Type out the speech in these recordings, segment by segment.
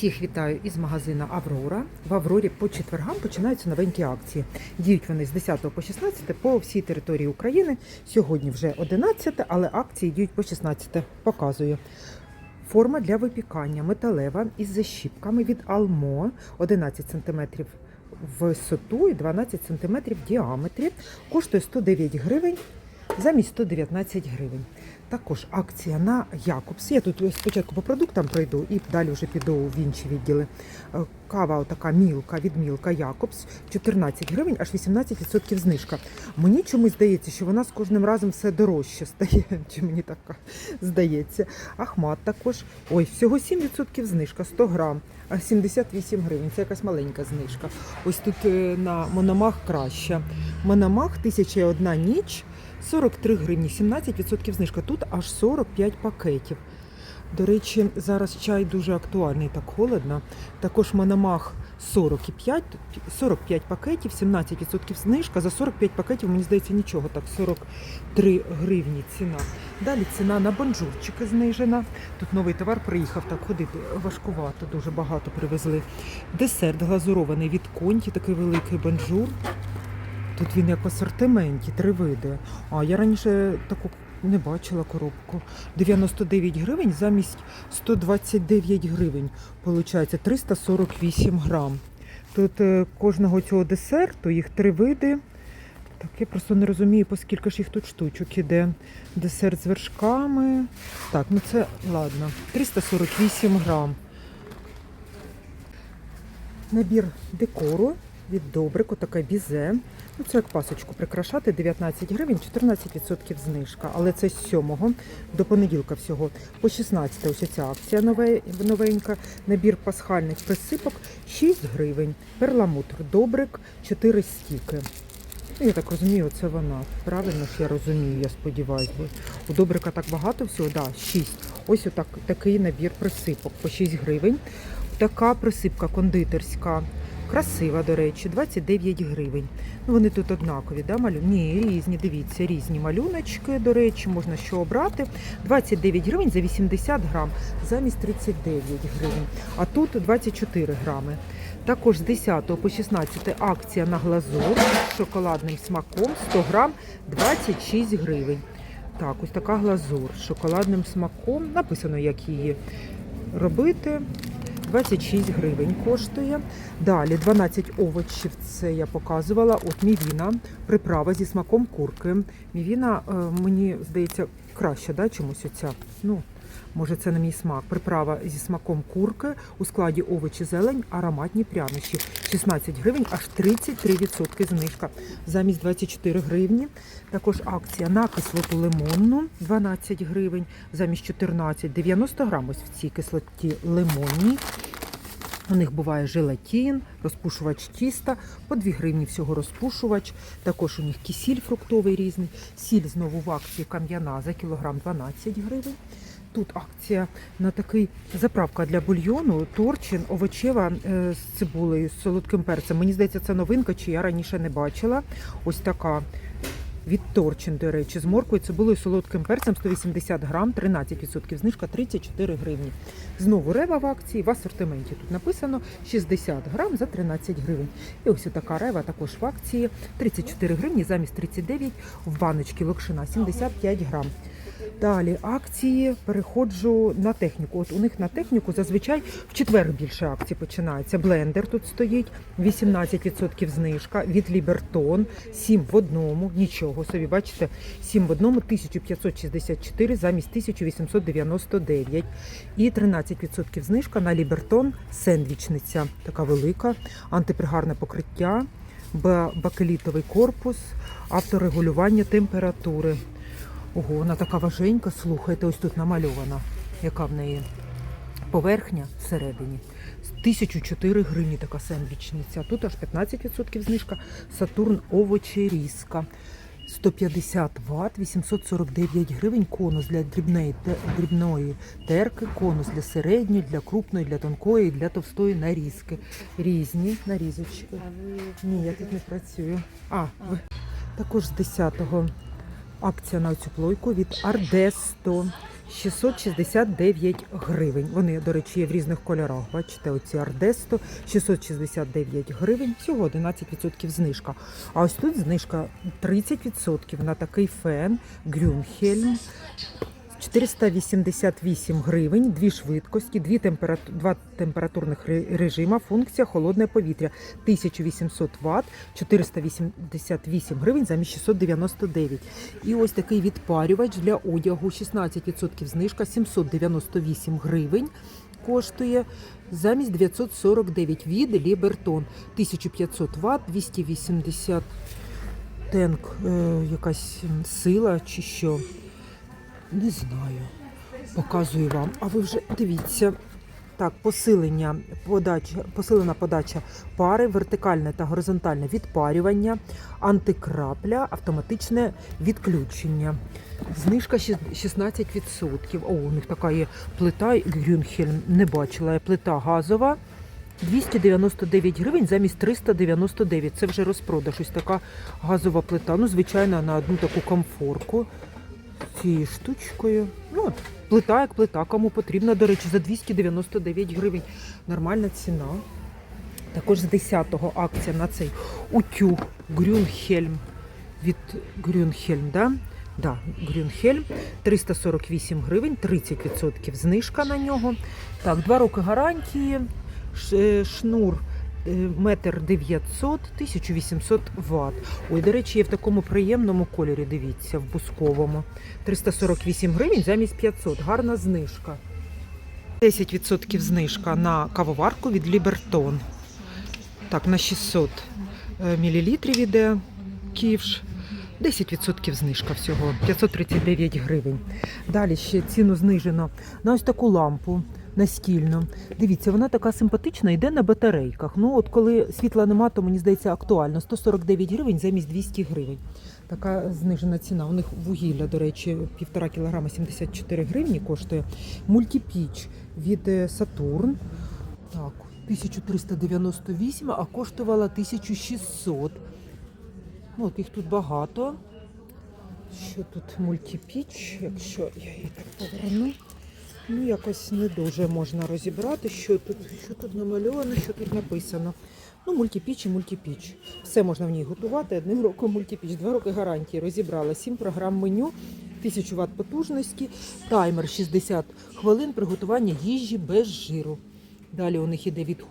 Всіх вітаю із магазину Аврора. В Аврорі по четвергам починаються новенькі акції. Діють вони з 10 по 16 по всій території України. Сьогодні вже 11, але акції діють по 16. Показую. Форма для випікання металева із защіпками від Almo 11 см висоту і 12 см в діаметрі. Коштує 109 гривень замість 119 гривень. Також акція на Якобс. Я тут спочатку по продуктам пройду і далі вже піду в інші відділи. Е, Кава така мілка від мілка Якобс 14 гривень, аж 18% знижка. Мені чомусь здається, що вона з кожним разом все дорожче стає, чи мені так здається. Ахмат також. Ой, всього 7% знижка, 100 грам, а 78 гривень. Це якась маленька знижка. Ось тут е, на Мономах краще. Мономах 1001 ніч. 43 гривні, 17% знижка. Тут аж 45 пакетів. До речі, зараз чай дуже актуальний, так холодно. Також Мономах 45, 45 пакетів, 17% знижка. За 45 пакетів, мені здається, нічого. Так, 43 гривні ціна. Далі ціна на бонжурчики знижена. Тут новий товар приїхав, так ходити важкувато, дуже багато привезли. Десерт глазурований від конті, такий великий бонжур. Тут він як асортименті, три види. А я раніше таку не бачила коробку. 99 гривень замість 129 гривень. Получається 348 грам. Тут е, кожного цього десерту, їх три види. Так, я просто не розумію, по скільки ж їх тут штучок іде. Десерт з вершками. Так, ну це ладно. 348 грам. Набір декору від Добрику, така бізе. Ну, це як пасочку прикрашати 19 гривень, 14% знижка. Але це з 7 до понеділка всього. По 16 ось ця акція нове- новенька. Набір пасхальних присипок 6 гривень. Перламутр Добрик 4 стіки. Ну, Я так розумію, це вона. Правильно ж я розумію, я сподіваюся. Бо у Добрика так багато всього, да, 6. Ось отак, такий набір присипок по 6 гривень. Така присипка кондитерська. Красива, до речі, 29 гривень. Ну, вони тут однакові, да, малю? Ні, різні, дивіться, різні малюночки, до речі, можна що обрати. 29 гривень за 80 грам, замість 39 гривень. А тут 24 грами. Також з 10 по 16 акція на глазур з шоколадним смаком 100 грам 26 гривень. Так, ось така глазур з шоколадним смаком. Написано, як її робити. 26 гривень коштує. Далі 12 овочів, це я показувала. От мівіна, приправа зі смаком курки. Мівіна, е, мені здається, краще, да, чомусь оця. Ну, може, це на мій смак. Приправа зі смаком курки у складі овочі, зелень, ароматні прянощі. 16 гривень, аж 33% знижка. Замість 24 гривні. Також акція на кислоту лимонну 12 гривень, замість 14, 90 грам ось в цій кислоті лимонній. У них буває желатин, розпушувач тіста, по 2 гривні всього розпушувач. Також у них кисіль фруктовий різний. Сіль знову в акції кам'яна за кілограм 12 гривень. Тут акція на такий заправка для бульйону, торчин, овочева е, з цибулею, з солодким перцем. Мені здається, це новинка, чи я раніше не бачила. Ось така. Від Торчин, до речі, з моркою, цибулею, солодким перцем 180 грам, 13% знижка, 34 гривні. Знову рева в акції, в асортименті тут написано 60 грам за 13 гривень. І ось така рева також в акції 34 гривні замість 39 в баночці локшина 75 грам. Далі акції переходжу на техніку. От у них на техніку зазвичай в четвер більше акцій починається. Блендер тут стоїть 18% знижка від Лібертон, 7 в одному. Нічого собі, бачите, 7 в одному 1564 замість 1899. І 13% знижка на Лібертон сендвічниця. Така велика, антипригарне покриття, бакелітовий корпус, авторегулювання температури. Ого, вона така важенька, слухайте, ось тут намальована, яка в неї поверхня всередині. 1004 гривні така сендвічниця. Тут аж 15% знижка. Сатурн овочерізка. 150 Вт, 849 гривень. Конус для дрібної, дрібної терки, конус для середньої, для крупної, для тонкої, для товстої нарізки. Різні нарізочки. Ні, я тут не працюю. А, також з 10 Акція на цю плойку від Ардесто. 669 гривень. Вони, до речі, є в різних кольорах. Бачите, оці Ардесто 669 гривень, всього 11% знижка. А ось тут знижка 30% на такий фен Грюнхельм. 488 гривень, дві швидкості, дві температу... два температурних режима, функція холодне повітря 1800 Вт, 488 гривень замість 699. І ось такий відпарювач для одягу, 16% знижка, 798 гривень коштує замість 949 від Лібертон, 1500 Вт, 280 тенк, е, якась сила чи що. Не знаю. Показую вам. А ви вже дивіться. Так, посилення подача, посилена подача пари, вертикальне та горизонтальне відпарювання, антикрапля, автоматичне відключення. Знижка 16%. О, у них така є плита Грюнхельм. Не бачила я плита газова. 299 гривень замість 399. Це вже розпродаж. Ось така газова плита. Ну, звичайно, на одну таку комфорку цією штучкою. Ну, от, плита як плита, кому потрібна, до речі, за 299 гривень. Нормальна ціна. Також з 10-го акція на цей утюг Грюнхельм від Грюнхельм, да? Да, Грюнхельм 348 гривень, 30% знижка на нього. Так, два роки гарантії, е, шнур метр 900, 1800 ватт. Ой, до речі, є в такому приємному кольорі, дивіться, в бусковому. 348 гривень замість 500. Гарна знижка. 10% знижка на кавоварку від Лібертон. Так, на 600 мл іде ківш. 10% знижка всього, 539 гривень. Далі ще ціну знижено на ось таку лампу настільну. Дивіться, вона така симпатична, йде на батарейках. Ну, от коли світла нема, то мені здається актуально. 149 гривень замість 200 гривень. Така знижена ціна. У них вугілля, до речі, півтора кілограма 74 гривні коштує. Мультипіч від е, Сатурн. Так, 1398, а коштувала 1600. Ну, от їх тут багато. Що тут мультипіч, якщо я її так поверну, ну якось не дуже можна розібрати, що тут, що тут намальовано, що тут написано. Ну, мультипіч і мультипіч. Все можна в ній готувати. Одним роком мультипіч, два роки гарантії. Розібрала сім програм меню, 1000 Вт потужності, таймер 60 хвилин приготування їжі без жиру. Далі у них іде від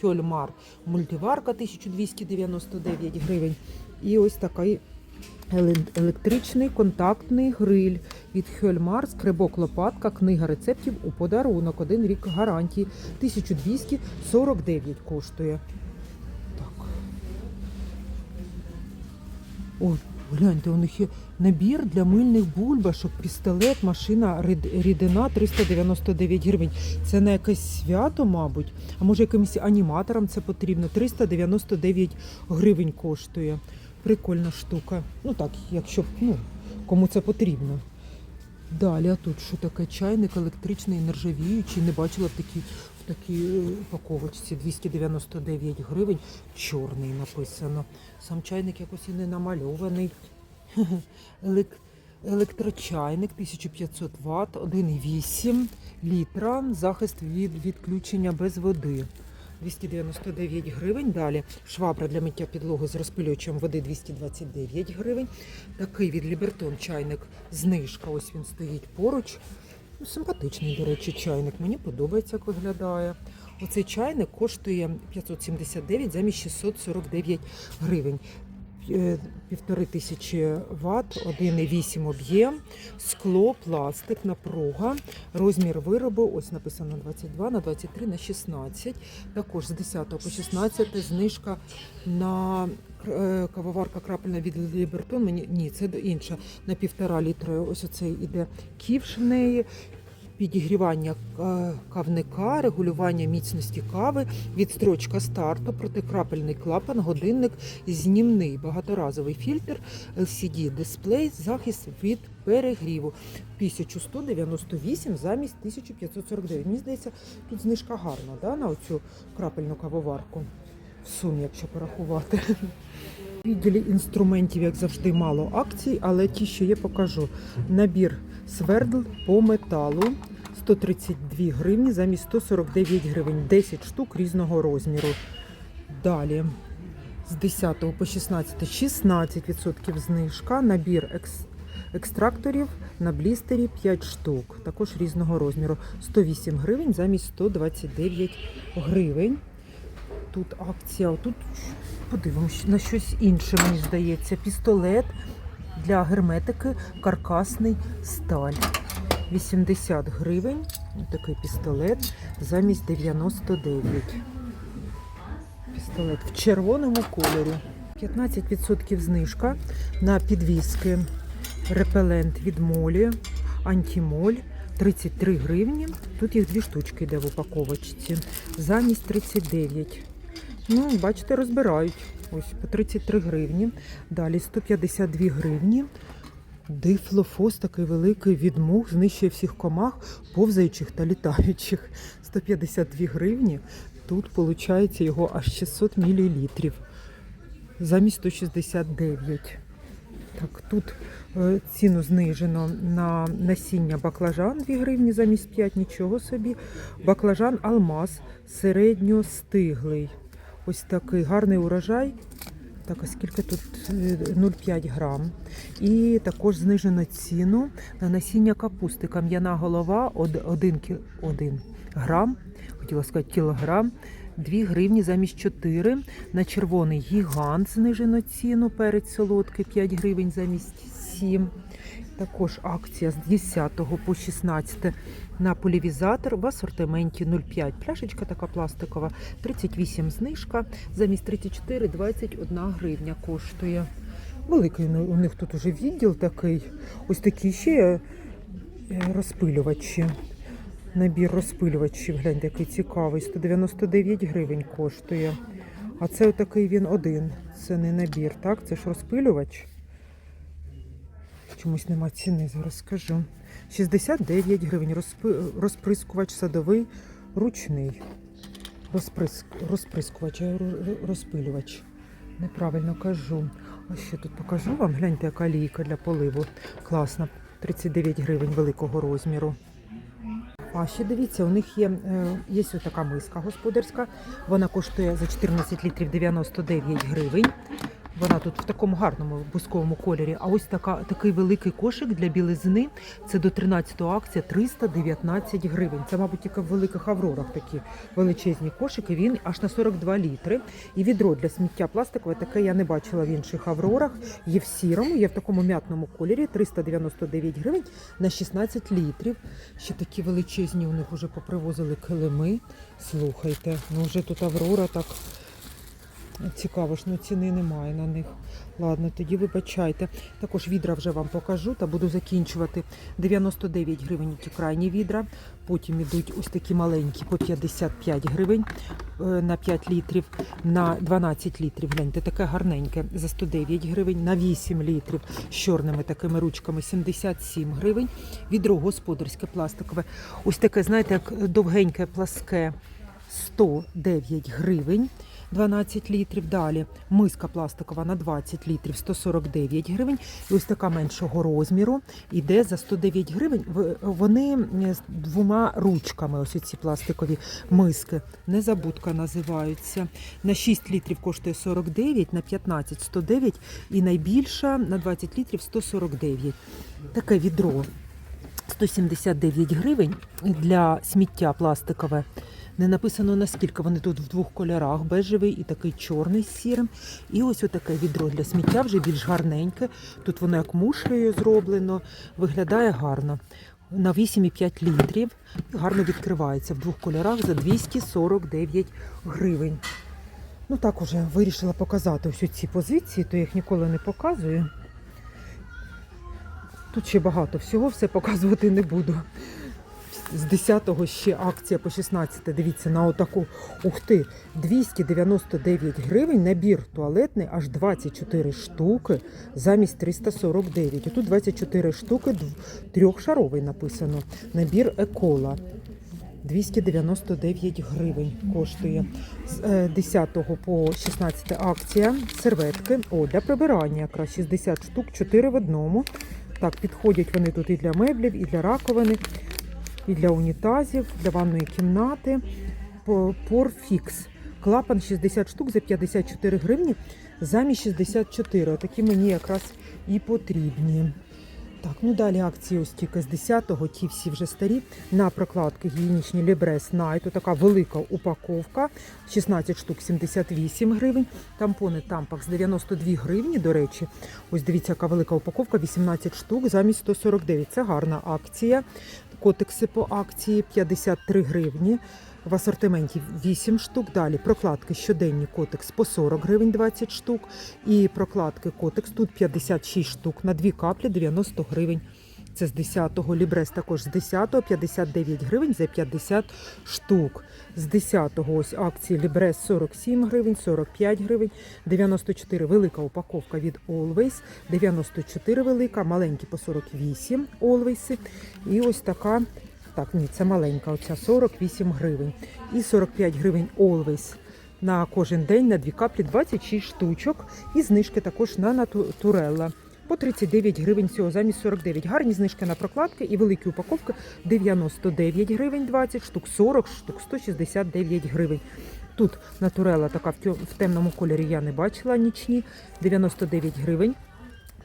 Хьольмар мультиварка 1299 гривень. І ось такий електричний контактний гриль від Хьольмар, скребок лопатка, книга рецептів у подарунок. Один рік гарантії. 1249 коштує. Так. Ой, гляньте, у них є набір для мильних бульбашок, пістолет, машина, рідина 399 гривень. Це на якесь свято, мабуть. А може якимось аніматорам це потрібно. 399 гривень коштує. Прикольна штука. Ну так, якщо ну, кому це потрібно. Далі, а тут що таке? Чайник електричний, нержавіючий. Не бачила в такій, в такій е, упаковочці 299 гривень. Чорний написано. Сам чайник якось і не намальований. Елек... Електрочайник 1500 Вт, 1,8 літра, захист від відключення без води. 299 гривень. Далі швабра для миття підлоги з розпилювачем води 229 гривень. Такий від Лібертон чайник знижка. Ось він стоїть поруч. Ну, симпатичний, до речі, чайник. Мені подобається, як виглядає. Оцей чайник коштує 579 замість 649 гривень. Е, Півтори тисячі ватт, 1,8 об'єм, скло, пластик, напруга, розмір виробу, ось написано 22 на 23 на 16. Також з 10 по 16 знижка на е, кавоварка крапельна від Лібертон. Мені ні, це інша на півтора літра. Ось оцей іде ківш в неї. Підігрівання е, кавника, регулювання міцності кави, відстрочка старту, протикрапельний клапан, годинник, знімний багаторазовий фільтр, LCD дисплей, захист від перегріву. 1198 замість 1549. Мені здається, тут знижка гарна да, на оцю крапельну кавоварку. В сумі, якщо порахувати. Відділі інструментів, як завжди, мало акцій, але ті, що є, покажу. Набір свердл по металу 132 гривні замість 149 гривень, 10 штук різного розміру. Далі з 10 по 16 16% знижка. Набір екс, екстракторів на блістері 5 штук, також різного розміру. 108 гривень замість 129 гривень. Тут акція, тут подивимось на щось інше, мені здається. Пістолет для герметики, каркасний сталь. 80 гривень. Такий пістолет замість 99. Пістолет в червоному кольорі. 15% знижка на підвіски. Репелент від молі, антимоль. 33 гривні. Тут їх дві штучки йде в упаковочці. Замість 39. Ну, бачите, розбирають. Ось по 33 гривні. Далі 152 гривні. Дифлофос такий великий від мух, знищує всіх комах, повзаючих та літаючих. 152 гривні. Тут виходить його аж 600 мл. Замість 169. Так, тут е, ціну знижено на насіння баклажан 2 гривні замість 5, нічого собі. Баклажан алмаз середньостиглий. Ось такий гарний урожай. Так, оскільки тут Е, 0,5 грам. І також знижено ціну на насіння капусти. Кам'яна голова 1, 1 грам, хотіла сказати кілограм. 2 гривні замість 4. На червоний гігант знижено ціну. Перець солодкий 5 гривень замість 7. Також акція з 10 по 16 на полівізатор в асортименті 0,5. Пляшечка така пластикова, 38 знижка, замість 34 21 гривня коштує. Великий у них тут уже відділ такий. Ось такі ще е, розпилювачі. Набір розпилювачів, гляньте, який цікавий. 199 гривень коштує. А це отакий він один. Це не набір, так? Це ж розпилювач. Чомусь нема ціни, зараз скажу. 69 гривень. Розприскувач садовий ручний. Розприск... Розприскувач, розпилювач. Неправильно кажу. А ще тут покажу вам. Гляньте, яка лійка для поливу. Класна. 39 гривень великого розміру. А ще дивіться, у них є, е, є така миска господарська. Вона коштує за 14 літрів 99 гривень. Вона тут в такому гарному бусковому кольорі. А ось така, такий великий кошик для білизни. Це до 13-го акція 319 гривень. Це, мабуть, тільки в великих аврорах такі величезні кошики. Він аж на 42 літри. І відро для сміття пластикове таке я не бачила в інших аврорах. Є в сірому, є в такому м'ятному кольорі 399 гривень на 16 літрів. Ще такі величезні у них вже попривозили килими. Слухайте, ну вже тут аврора так. Цікаво ж, ну ціни немає на них. Ладно, тоді вибачайте. Також відра вже вам покажу та буду закінчувати. 99 гривень ті крайні відра. Потім йдуть ось такі маленькі по 55 гривень е, на 5 літрів, на 12 літрів. Гляньте, таке гарненьке за 109 гривень, на 8 літрів з чорними такими ручками 77 гривень. Відро господарське пластикове. Ось таке, знаєте, як довгеньке пласке 109 гривень. 12 літрів. Далі миска пластикова на 20 літрів 149 гривень. І ось така меншого розміру іде за 109 гривень. Вони з двома ручками, ось ці пластикові миски. Незабудка називаються. На 6 літрів коштує 49, на 15 109 і найбільша на 20 літрів 149. Таке відро 179 гривень для сміття пластикове. Не написано наскільки вони тут в двох кольорах: бежевий і такий чорний з сірим. І ось отаке відро для сміття, вже більш гарненьке. Тут воно як мушлею зроблено, виглядає гарно. На 8,5 літрів гарно відкривається в двох кольорах за 249 гривень. Ну так уже вирішила показати ось ці позиції, то я їх ніколи не показую. Тут ще багато всього, все показувати не буду. З 10-го ще акція по 16 дивіться на отаку. Ух ти, 299 гривень, набір туалетний, аж 24 штуки замість 349. І тут 24 штуки, трьохшаровий написано. Набір екола. 299 гривень коштує. З е, 10 по 16 акція серветки. О, для прибирання якраз 60 штук, 4 в одному. Так, підходять вони тут і для меблів, і для раковини, і для унітазів, для ванної кімнати. По- Порфікс. Клапан 60 штук за 54 гривні замість 64. Такі мені якраз і потрібні. Так, ну далі акції ось тільки з 10-го, ті всі вже старі. На прокладки гігієнічні Libres Night. Така велика упаковка. 16 штук 78 гривень. Тампони Tampax 92 гривні, до речі. Ось дивіться, яка велика упаковка, 18 штук замість 149. Це гарна акція. Котекси по акції 53 гривні. В асортименті 8 штук. Далі прокладки щоденні котекс по 40 гривень 20 штук. І прокладки котекс тут 56 штук на 2 каплі 90 гривень. Це з 10-го. Лібрес також з 10-го 59 гривень за 50 штук. З 10-го ось акції Лібрес 47 гривень, 45 гривень, 94 велика упаковка від Always, 94 велика, маленькі по 48 Always. І ось така так, ні, це маленька, оця 48 гривень. І 45 гривень Always на кожен день на дві каплі 26 штучок. І знижки також на натурелла. По 39 гривень всього замість 49. Гарні знижки на прокладки і великі упаковки 99 гривень 20 штук, 40 штук, 169 гривень. Тут натурела така в темному кольорі я не бачила нічні. 99 гривень,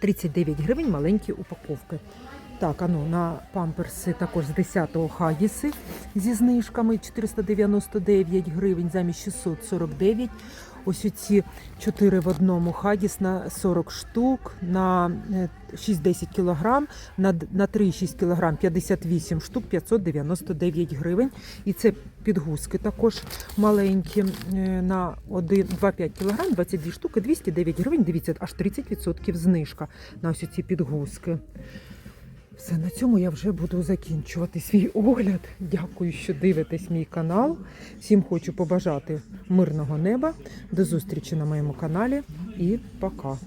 39 гривень маленькі упаковки. Так, ану, на памперси також з 10-го хагіси зі знижками 499 гривень замість 649. Ось оці 4 в одному хагіс на 40 штук, на е, 6-10 кілограм, на, д- на 3,6 кілограм 58 штук, 599 гривень. І це підгузки також маленькі е, на 1, 2,5 кілограм, 22 штуки, 209 гривень. Дивіться, аж 30% знижка на ось ці підгузки. Все, на цьому я вже буду закінчувати свій огляд. Дякую, що дивитесь мій канал. Всім хочу побажати мирного неба. До зустрічі на моєму каналі і пока.